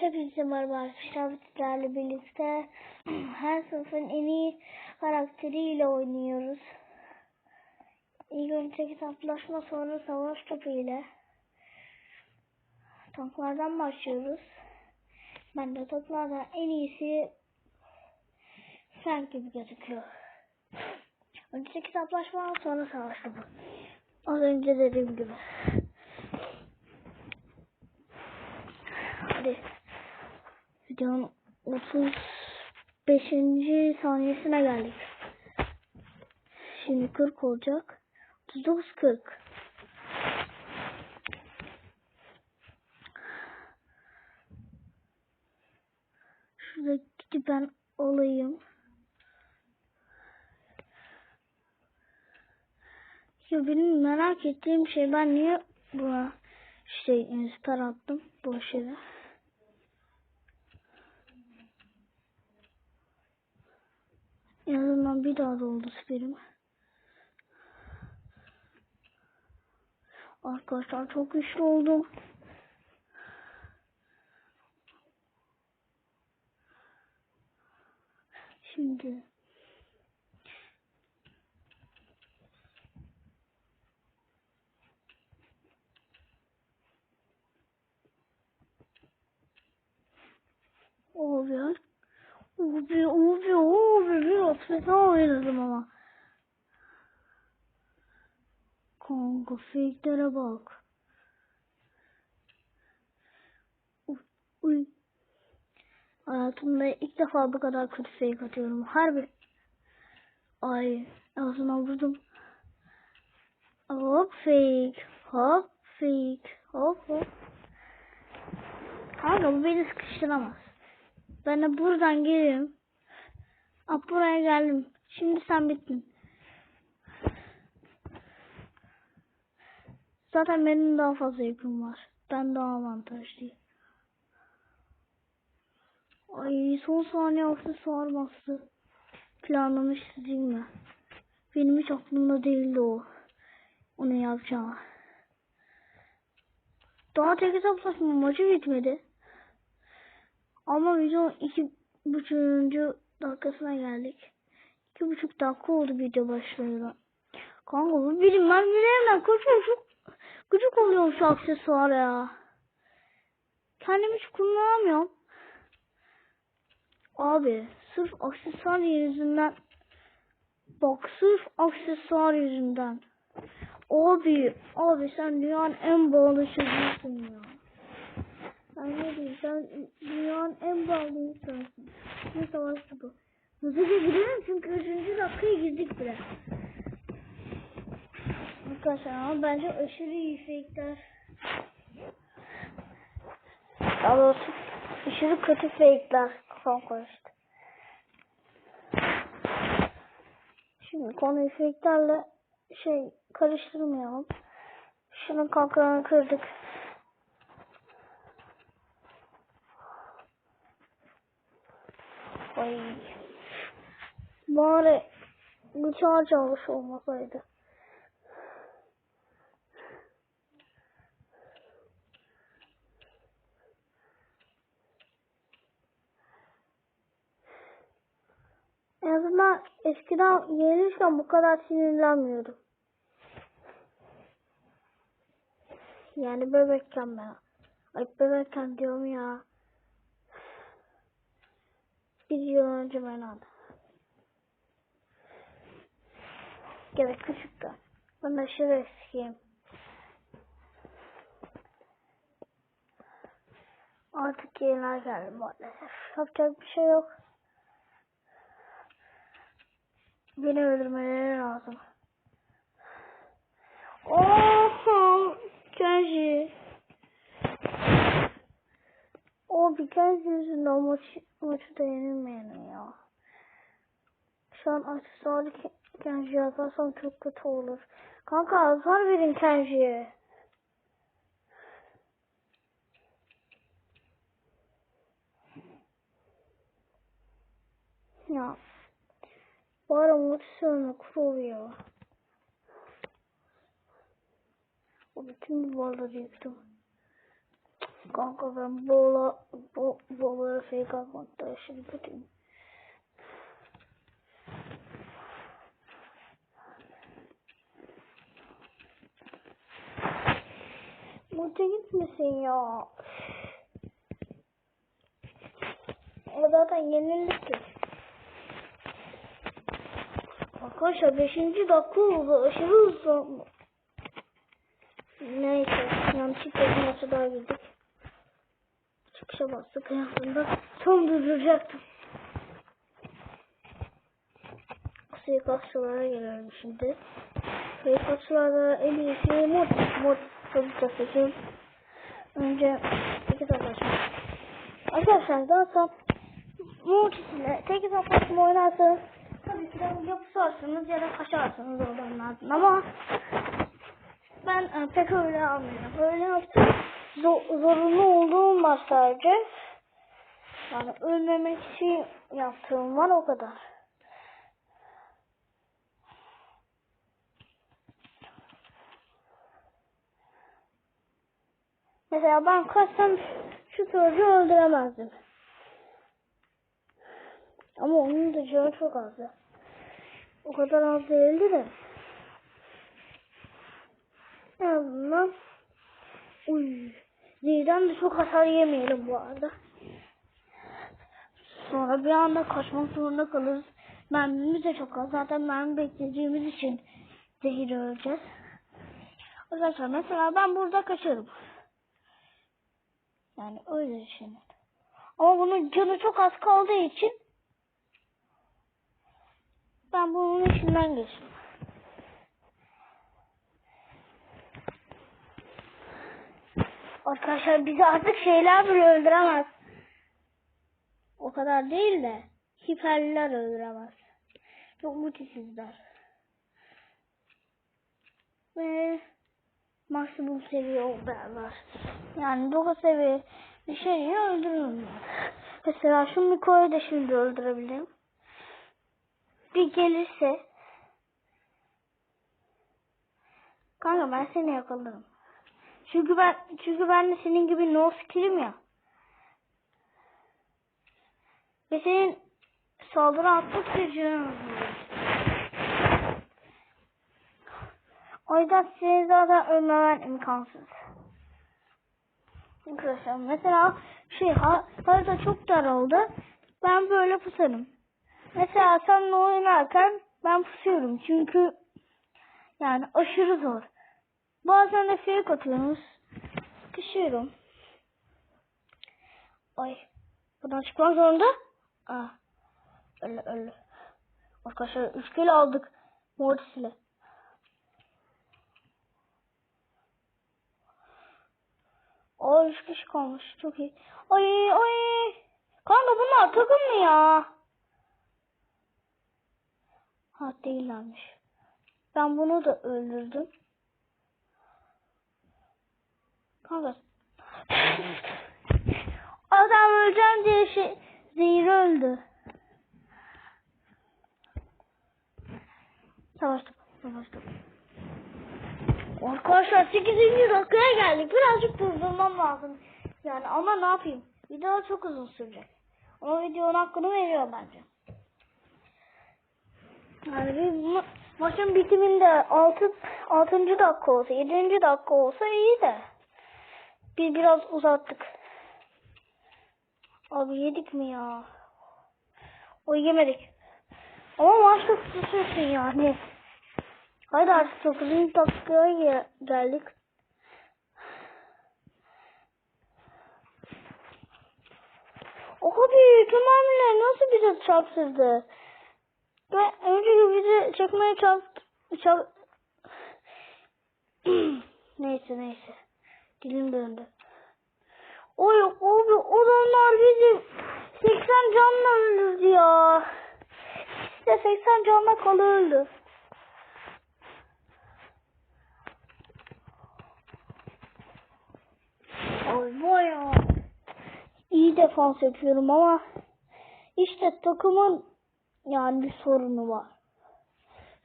Hepinize merhaba arkadaşlar. Sizlerle birlikte her sınıfın en iyi karakteriyle oynuyoruz. İlk önce kitaplaşma sonra savaş topu ile. Tanklardan başlıyoruz. Ben de toplardan en iyisi Frank gibi gözüküyor. Önce kitaplaşma sonra savaş topu. Az önce dediğim gibi. Hadi. Videonun 35. saniyesine geldik. Şimdi 40 olacak. 39 40. Şurada gidip ben olayım. Ya benim merak ettiğim şey ben niye buna şey star attım boş yere. En azından bir daha doldu siperim. Arkadaşlar çok güçlü oldum. Şimdi Abi abi abi biraz fena oynadım ama. Kanka fake'lere bak. Uy, uy. Hayatımda ilk defa bu kadar kötü fake atıyorum. Harbi. Ay ağzına vurdum. Hop fake. Hop fake. Hop hop. Kanka bu beni sıkıştıramaz. Ben de buradan geliyorum. Ah buraya geldim. Şimdi sen bittin. Zaten benim daha fazla yüküm var. Ben daha avantajlıyım. Ay son saniye aksesuar bastı. Planlamış değil mi? Benim hiç aklımda değildi o. Onu yapacağım. Daha tek hesaplaşma maçı bitmedi. Ama video iki buçuğuncu dakikasına geldik. İki buçuk dakika oldu video başlayalı. Kanka bu benim mermilerimden kaçıyor çok gıcık oluyor şu aksesuar ya. Kendim hiç kullanamıyorum. Abi sırf aksesuar yüzünden bak sırf aksesuar yüzünden abi abi sen dünyanın en bağlı çocuğusun ya. Ben ne diyeyim sen dünyanın en bağlı insansın. Ne savaştı bu? Hızlıca girelim çünkü 3. dakikaya girdik bile. Arkadaşlar ama bence aşırı fake'ler. Daha doğrusu aşırı kötü fake'ler. Kafam karıştı. Şimdi konuyu fake'lerle şey karıştırmayalım. Şunun kalkanını kırdık. Ay. Bari bıçağı çalmış olmasaydı. En azından eskiden yenilirken bu kadar sinirlenmiyordum. Yani bebekken ben. Ay bebekken diyorum ya. Bir yıl önce ben aldım. Gerek küçüktü. Ben aşırı eskiyim. Artık yeniler geldi maalesef. Yapacak bir şey yok. Beni öldürmeleri lazım. Oho! Kenji. O bir kez yüzünden maç, maçı da yenilmeyelim ya. Şu an aksesuarlı Kenji yaparsam çok kötü olur. Kanka azar verin Kenji'ye. Ya. Bari motivasyonu kuruyor. O bütün duvarları yıktım. Kanka ben bola Bu babaları fake atmakta aşırı kötüyüm. Mutlu gitmesin ya. O zaten yenildik ki. Arkadaşlar 5. dakika oldu. Aşırı hızlı. Neyse. Yanlışlıkla bir maça daha girdik. Çıkışa bastık. Aslında tam durduracaktım. Suikastçılara gelelim şimdi. Suikastçılarda en iyisi mod. Mod çocukça seçim. Önce iki savaşma. Arkadaşlar zaten Mortis'le tek hesaplaşma oynarsanız tabii ki de yapışarsınız ya da kaçarsınız oradan lazım ama ben e, pek öyle almıyorum. Öyle yaptım. Zor, zorunlu olduğum var sadece. Yani ölmemek için yaptığım var o kadar. Mesela ben kaçsam şu çocuğu öldüremezdim. Ama onun da canı çok azdı. O kadar az değildi de. En azından Uy. Zirden de çok hasar yemeyelim bu arada. Sonra bir anda kaçmak zorunda kalırız. Mermimiz de çok az. Zaten mermi bekleyeceğimiz için zehir öleceğiz. Arkadaşlar mesela ben burada kaçarım. Yani öyle düşünün. Ama bunun canı çok az kaldığı için ben bunun içinden geçtim. Arkadaşlar bizi artık şeyler bile öldüremez. O kadar değil de hiperliler öldüremez. Çok mutisizler. Ve maksimum seviye oldular. Yani 9 seviye bir şeyi öldürürler. Mesela şu Miko'yu da şimdi öldürebilirim. Bir gelirse Kanka ben seni yakalarım. Çünkü ben çünkü ben de senin gibi no skill'im ya. Ve senin saldırı atmak gücün O yüzden senin zaten ölmemen imkansız. Arkadaşlar mesela şey ha, harita çok dar oldu. Ben böyle pusarım. Mesela senle oynarken ben pusuyorum. Çünkü yani aşırı zor. Bazen de fake atıyorsunuz. Sıkışıyorum. Ay. Buradan çıkmak zorunda. Ah. Öyle öyle. Arkadaşlar 3 kilo aldık. Mortis ile. Aa 3 kişi kalmış. Çok iyi. Ay ay. Kanka bunlar takım mı ya? Ha değillermiş. Ben bunu da öldürdüm. Kanka. Adam öleceğim diye şey zehir öldü. Savaştık. Savaştık. Arkadaşlar 8. dakikaya geldik. Birazcık durdurmam lazım. Yani ama ne yapayım? Video çok uzun sürecek. Ama videonun hakkını veriyor bence. Yani bir ma- maçın bitiminde 6 6. dakika olsa, 7. dakika olsa iyi de. Biz biraz uzattık. Abi yedik mi ya? O yemedik. Ama maç çok sürsün yani. Haydi artık 9. dakikaya ge- geldik. Abi hamleler nasıl bize çarpsızdı? Ve önceki bizi çekmeye çarptı. Çarp... neyse neyse. Dilim döndü. Oy abi adamlar bizi 80 canla öldürdü ya. İşte 80 canla kalı öldü. Ay baya iyi defans yapıyorum ama işte takımın yani bir sorunu var.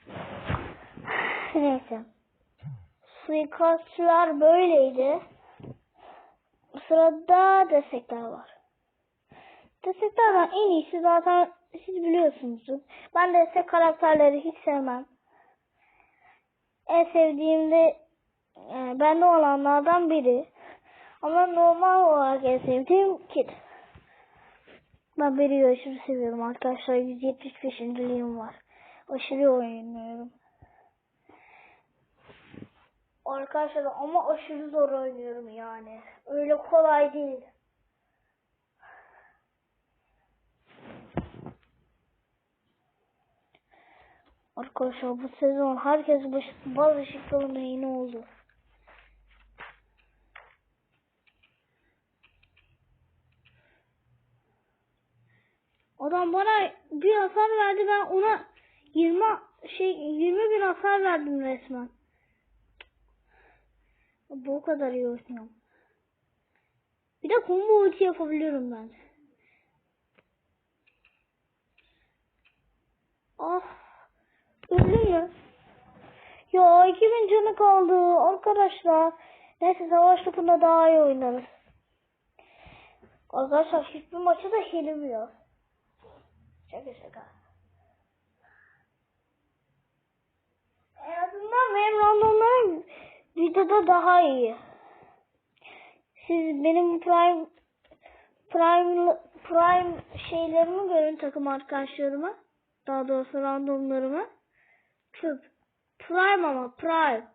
Neyse. Suikastçılar böyleydi. Sırada destekler var. Desteklerden en iyisi zaten siz biliyorsunuzdur. Ben destek karakterleri hiç sevmem. En sevdiğim de e, bende olanlardan biri. Ama normal olarak en sevdiğim Kid. Ben Beri'yi aşırı seviyorum arkadaşlar. 175. liğim var. Aşırı oynuyorum. Arkadaşlar ama aşırı zor oynuyorum yani. Öyle kolay değil. Arkadaşlar bu sezon herkes baş, bazı ışıkların yeni oldu. Adam bana bir hasar verdi ben ona 20 şey 20 bin hasar verdim resmen. Bu kadar iyi oynuyorum. Bir de combo ulti yapabiliyorum ben. Ah. Öldüm ya. Ya 2000 canı kaldı arkadaşlar. Neyse savaş topunda daha iyi oynarız. Arkadaşlar hiçbir maçı da yenilmiyor. Şaka şaka. En azından benim randomlarım videoda daha iyi. Siz benim prime prime prime şeylerimi görün takım arkadaşlarıma. Daha doğrusu randomlarımı. Küp. Prime ama prime.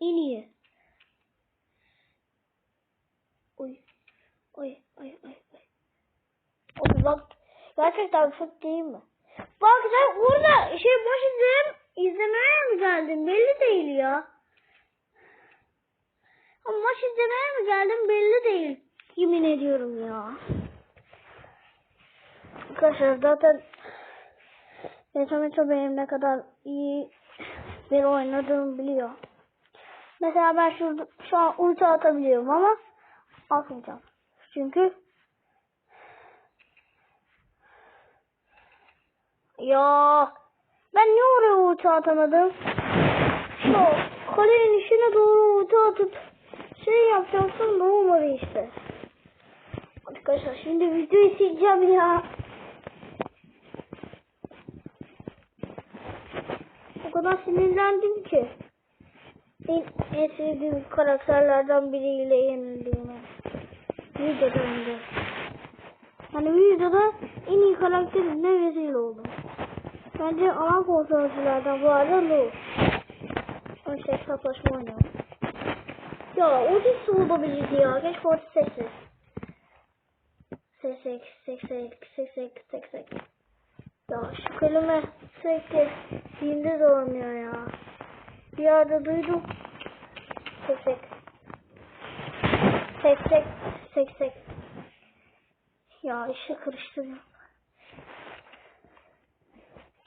En iyi. Oy. Oy oy oy oy. Oy bak. Gerçekten çok değil mi? Bak sen burada şey boş izlerim, izlemeye mi geldin? Belli değil ya. Ama maç izlemeye mi geldin belli değil. Yemin ediyorum ya. Arkadaşlar zaten Metameto benim ne kadar iyi bir oynadığımı biliyor. Mesela ben şurada, şu an ulti atabiliyorum ama atmayacağım. Çünkü ya ben niye oraya ulti atamadım? Şu kalenin içine doğru ulti atıp şey yapacaksın da olmadı işte. Arkadaşlar şimdi videoyu sileceğim ya. O kadar sinirlendim ki. En, en sevdiğim karakterlerden biriyle yenildiğime. Videoda önce. Hani videoda en iyi karakterimle rezil oldum. Bence ana kontrolcülerden bu arada Lu. İşte hesaplaşma oynuyorum. Ya o dizisi olabilirdi ya. Keşke o sesi. Sesek, sesek, sesek, sesek. Ya şu kelime sürekli dilde dolanıyor ya. Bir yerde duydum. Sesek. Sesek, sesek. Ya işi karıştırıyorum.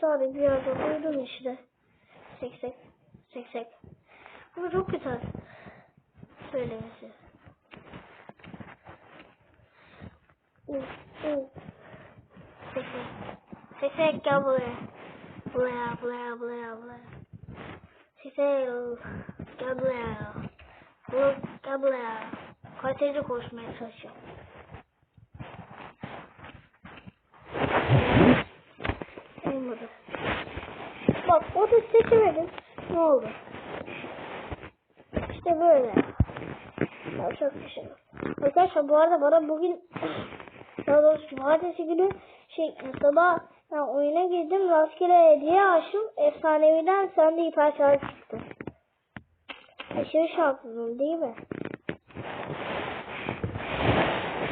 Sadece bir yerde duydum işte. Sesek, sesek. Ama çok güzel söylemesi. Uh, uh. Sesek. Sesek gel buraya. Buraya, buraya, buraya, buraya. Sesek gel buraya. Bur gel buraya. Kaliteli konuşmaya çalışıyorum. Olmadı. Bak o da seçemedim. Ne oldu? İşte böyle. Bir şey yok. Arkadaşlar bu arada bana bugün daha doğrusu cumartesi günü şey sabah ben oyuna girdim rastgele hediye açtım. Efsaneviden sende hiper şarj çıktı. Aşırı şanslısın değil mi?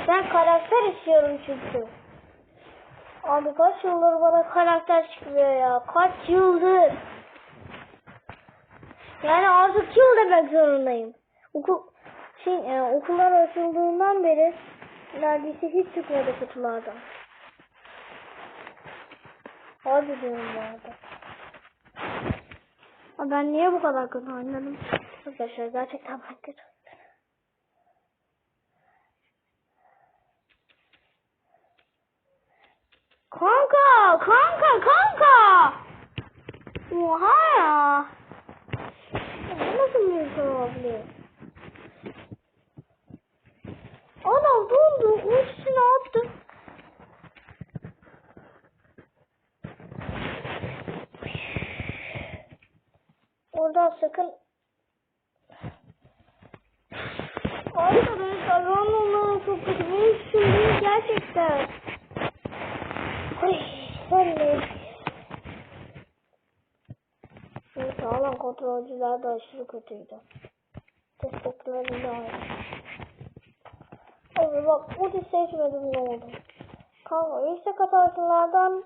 Ben karakter istiyorum çünkü. Abi kaç yıldır bana karakter çıkmıyor ya. Kaç yıldır. Yani artık yıl demek zorundayım. Okul şey e, okullar açıldığından beri neredeyse hiç çıkmadı kutulardan. Harbi diyorum bu arada. Ama ben niye bu kadar kötü oynadım? Arkadaşlar gerçekten ben kötü. Kanka, kanka, kanka. Oha ya. Nasıl mümkün olabilir? Adam dondu. Ultisi ne yaptın? Orada sakın Arkadaşlar onlara çok kötü bir sürü gerçekten. Ay sen ne? Sağlam kontrolcüler de aşırı kötüydü. Destekleri de aynı. Abi bak bu seçmedim ne oldu? Kanka yüksek hatarsınlardan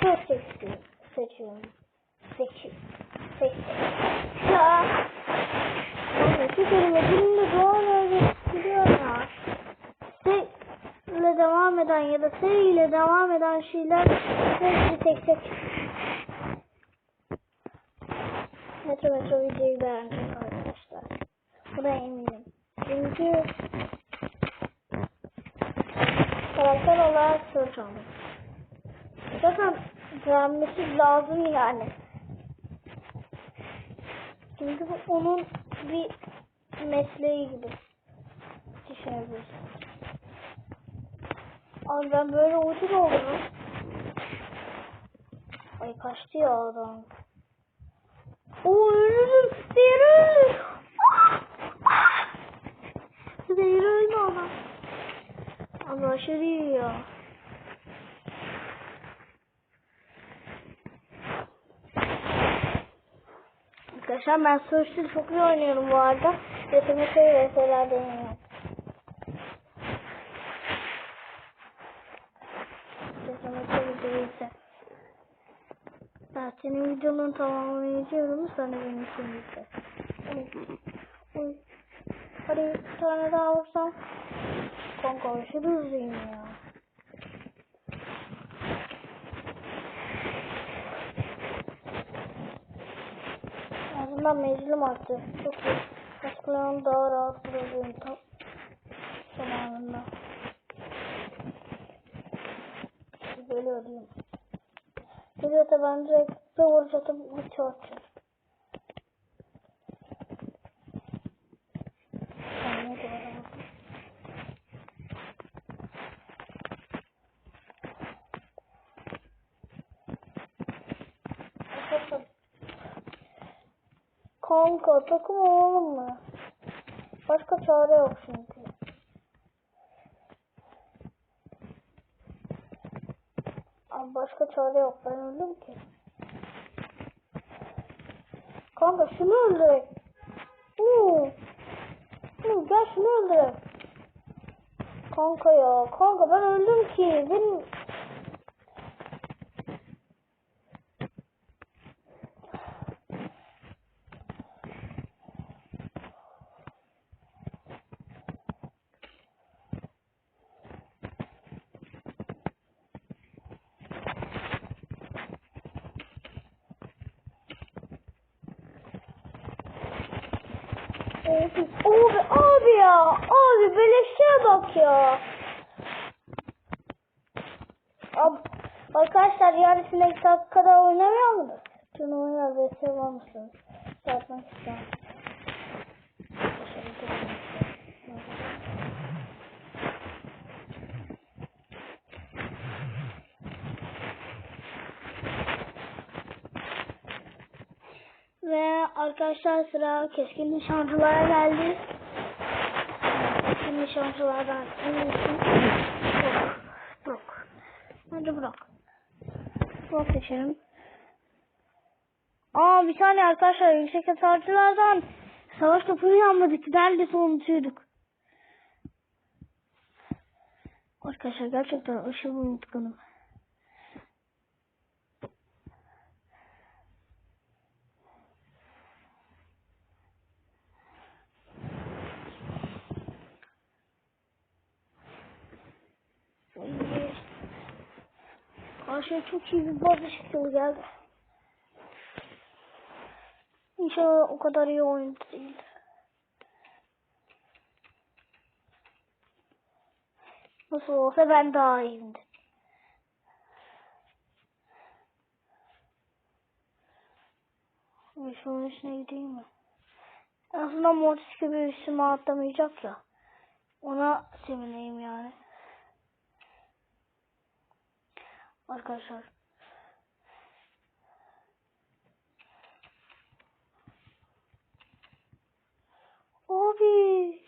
şu seçtim. Seçiyorum. Seçiyorum. Seçiyorum. Ya. Kanka şu kelime dilimde doğal öyle biliyor ya. Se devam eden ya da se ile devam eden şeyler hepsi tek tek. Metro Metro videoyu beğendim arkadaşlar. Buna eminim. Çünkü karakter olarak söz aldım. Zaten beğenmesi lazım yani. Çünkü bu onun bir mesleği gibi düşünebilirsin. Abi ben böyle ucuz oldum. Ay kaçtı ya adam. Oo. Yürü. Bir de yürüdüm adam. Allah aşırı iyi ya. Arkadaşlar ben Surge'ı çok iyi oynuyorum bu arada. Yetenekli VS'ler deniyorum. Yetenekli video ise. Ben senin videonun tamamını izliyorum. De benim için izle. Hadi bir tane daha vursam. Kanka aşırı ya. En azından menzilim arttı. Çok iyi. Eskiden daha rahat vuruyordum tam zamanında. Böyle. Geliyorsa ben direkt bir vuruş atıp bitiyor. Ben ne kadar Arkadaşlar Kanka takım olalım mı? Başka çare yok çünkü. Abi başka çare yok. Ben öldüm ki. Kanka şunu öldürek. Oo. Hı, gel şunu öldürek. Kanka ya. Kanka ben öldüm ki. Benim Abi, abi, abi ya. Abi beleşe bak ya. Abi, arkadaşlar yarın sinek saat kadar oynamıyor mudur? Dün oynar mısınız? Zaten ederim. Ve arkadaşlar sıra keskin nişancılara geldi. Keskin nişancılardan en iyisi Brock. Brock. Hadi Brock. Brock seçelim. Aa bir saniye arkadaşlar yüksek hasarcılardan savaş topunu yanmadık. Neredeyse unutuyorduk. Arkadaşlar gerçekten aşırı unutkanım. Karşıya çok iyi bir bazı şekilde geldi. İnşallah o kadar iyi oyuncu değildir. Nasıl olsa ben daha iyiyimdir. Şunun üstüne gideyim mi? Azından Mortis gibi üstüme atlamayacak ya. Ona sevineyim yani. Arkadaşlar. Abi.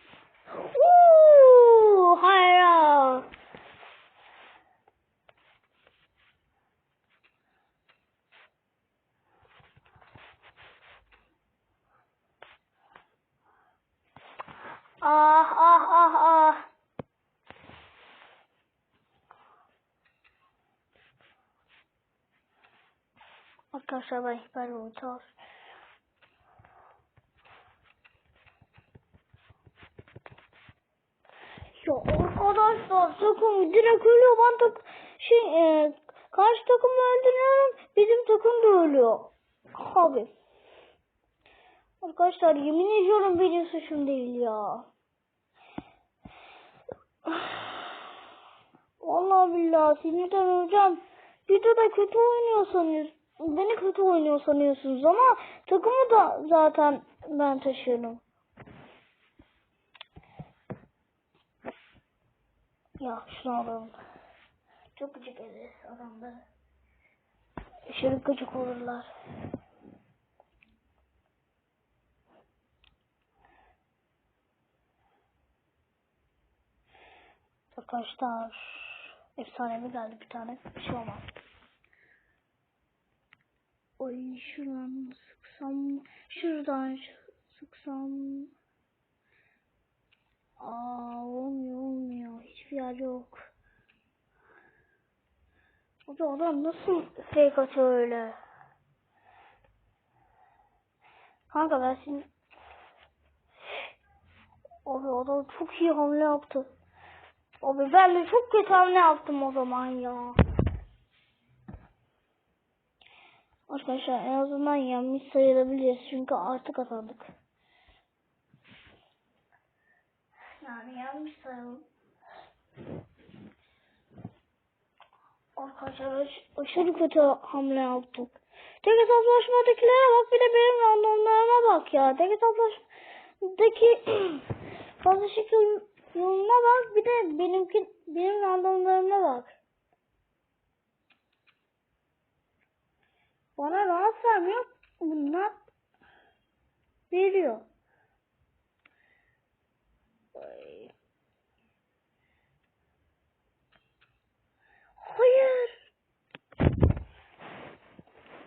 Uuu, hayır. Ah ah ah ah. Arkadaşlar ben hiper voltaj. Ya arkadaşlar takım direkt ölüyor. Ben tak şey e, karşı takımı öldürüyorum. Bizim takım da ölüyor. Abi. Arkadaşlar yemin ediyorum benim suçum değil ya. Vallahi billahi sinirden öleceğim. De kötü oynuyor sanıyorsunuz. Beni kötü oynuyor sanıyorsunuz ama takımı da zaten ben taşıyorum. Ya şunu alalım. Çok gıcık ederiz adamları. Aşırı gıcık olurlar. Arkadaşlar efsanemi geldi bir tane. Bir şey olmaz. Oy şuradan sıksam şuradan sıksam Aa olmuyor olmuyor. Hiçbir yer yok. O da adam nasıl fake atıyor öyle? Kanka ben şimdi Abi adam çok iyi hamle yaptı. Abi ben de çok kötü hamle yaptım o zaman ya. Arkadaşlar en azından yenmiş sayılabiliriz çünkü artık kazandık. Yani yanlış. Arkadaşlar aş- aşırı kötü hamle yaptık. Tek hesaplaşmadakilere bak bir de benim randomlarıma bak ya. Tek hesaplaşmadaki fazla şekil yoluna bak bir de benimki benim randomlarıma bak. Bana rahat vermiyor. Bunlar veriyor. Ay. Hayır.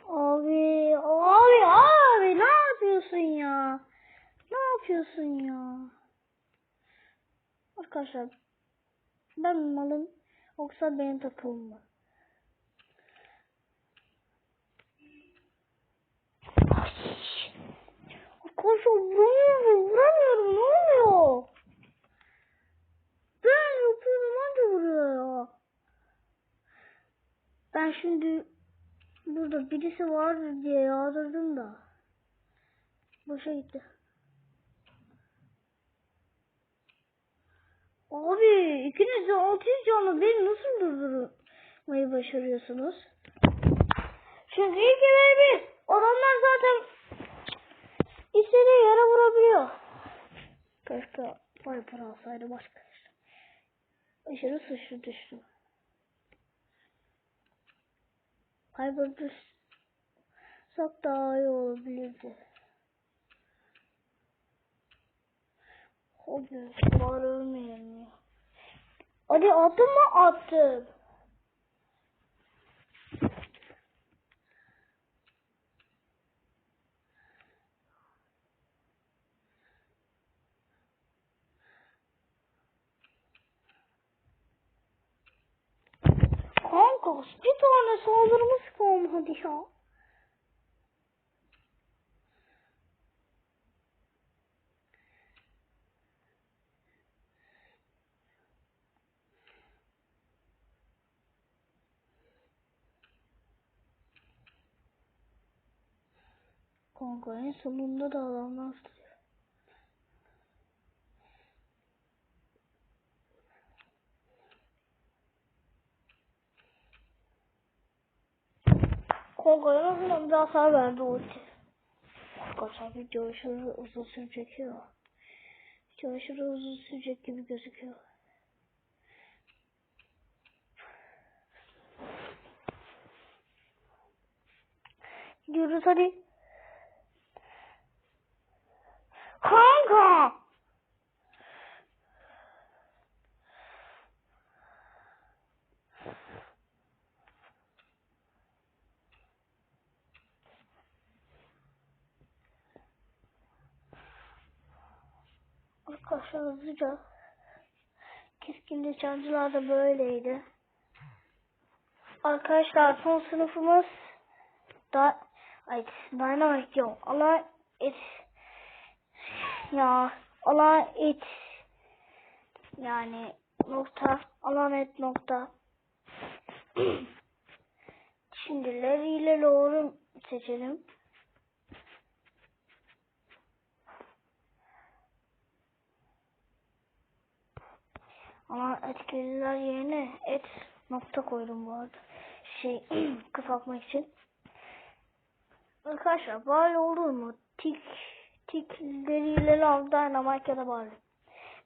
Abi, abi, abi ne yapıyorsun ya? Ne yapıyorsun ya? Arkadaşlar ben malım yoksa benim takımım mı? Arkadaşlar vuramıyorum, vuramıyorum ne oluyor? Ben yapıyorum anca vuruyor ya. Ben şimdi burada birisi vardır diye yağdırdım da. Boşa gitti. Abi ikiniz de 600 canlı beni nasıl durdurmayı başarıyorsunuz? Çünkü ve bir. Adamlar zaten istediği yere vurabiliyor. Keşke Viper alsaydı başka. Aşırı suçlu düştüm. Düşsek daha iyi olabilirdi. Hadi var ölmeyelim ya. Hadi mı? Attım. Kanka bir tane saldırımız kalmadı ya. Kanka en sonunda da adamlar Kongo'ya hafiften bir hasar verdi ulti. Arkadaşlar video aşırı uzun sürecek ya. Video aşırı uzun sürecek gibi gözüküyor. Diyoruz hadi. Hızlıca. Keskin nişancılar da böyleydi. Arkadaşlar son sınıfımız da ay dynamite yok. Allah it ya Allah it yani nokta alamet nokta Şimdi Larry ile Lauren seçelim. Ama etkililer yerine et nokta koydum bu arada. Şey kısaltmak için. Arkadaşlar böyle olur mu? Tik tikleriyle lav dynamite ya da bari.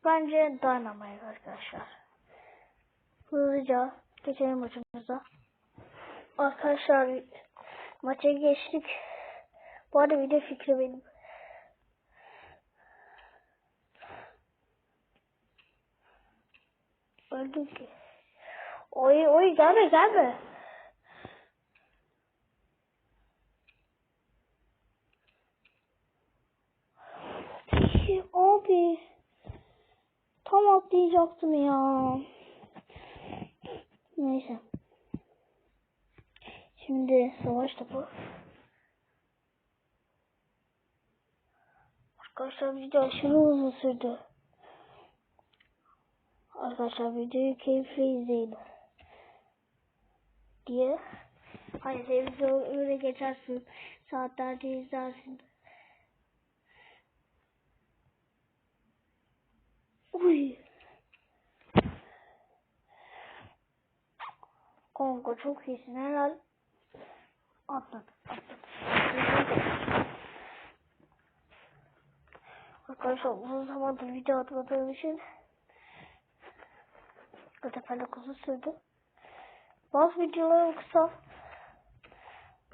Bence dynamite arkadaşlar. Hızlıca geçelim maçımıza. Arkadaşlar maça geçtik. Bu arada video fikri benim. Öldüm ki. Oy oy gelme gelme. Abi. Tam atlayacaktım ya. Neyse. Şimdi savaş topu. Arkadaşlar video aşırı uzun sürdü. Arkadaşlar videoyu keyifli izleyin. Diye. Hayır televizyon öyle geçersin. Saatlerce izlersin. Uy. Kanka çok iyisin helal. Atlat atlat. Arkadaşlar uzun zamandır video atmadığım için sefer de uzun sürdü. Bazı videolarım kısa.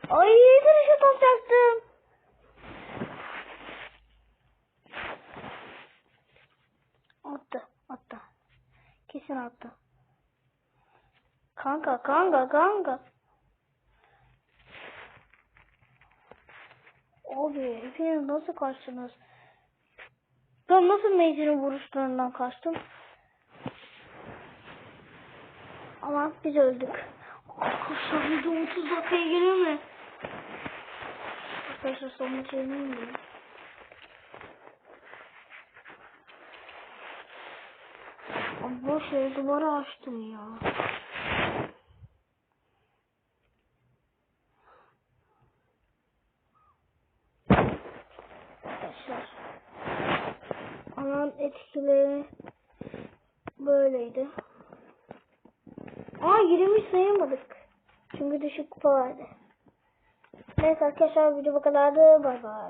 Ay dönüşe basacaktım. Attı attı. Kesin attı. Kanka kanka kanka. Abi hepiniz nasıl kaçtınız? Ben nasıl Macy'nin vuruşlarından kaçtım? Ama biz öldük. Arkadaşlar video 30 dakikaya geliyor mu? Arkadaşlar son maçı yeneyim mi? Boş yere duvara açtım ya. Arkadaşlar. Alan etkileri böyleydi. Aa 20 sayamadık. Çünkü düşük kupa vardı. Neyse arkadaşlar video bu kadardı. Bay bay.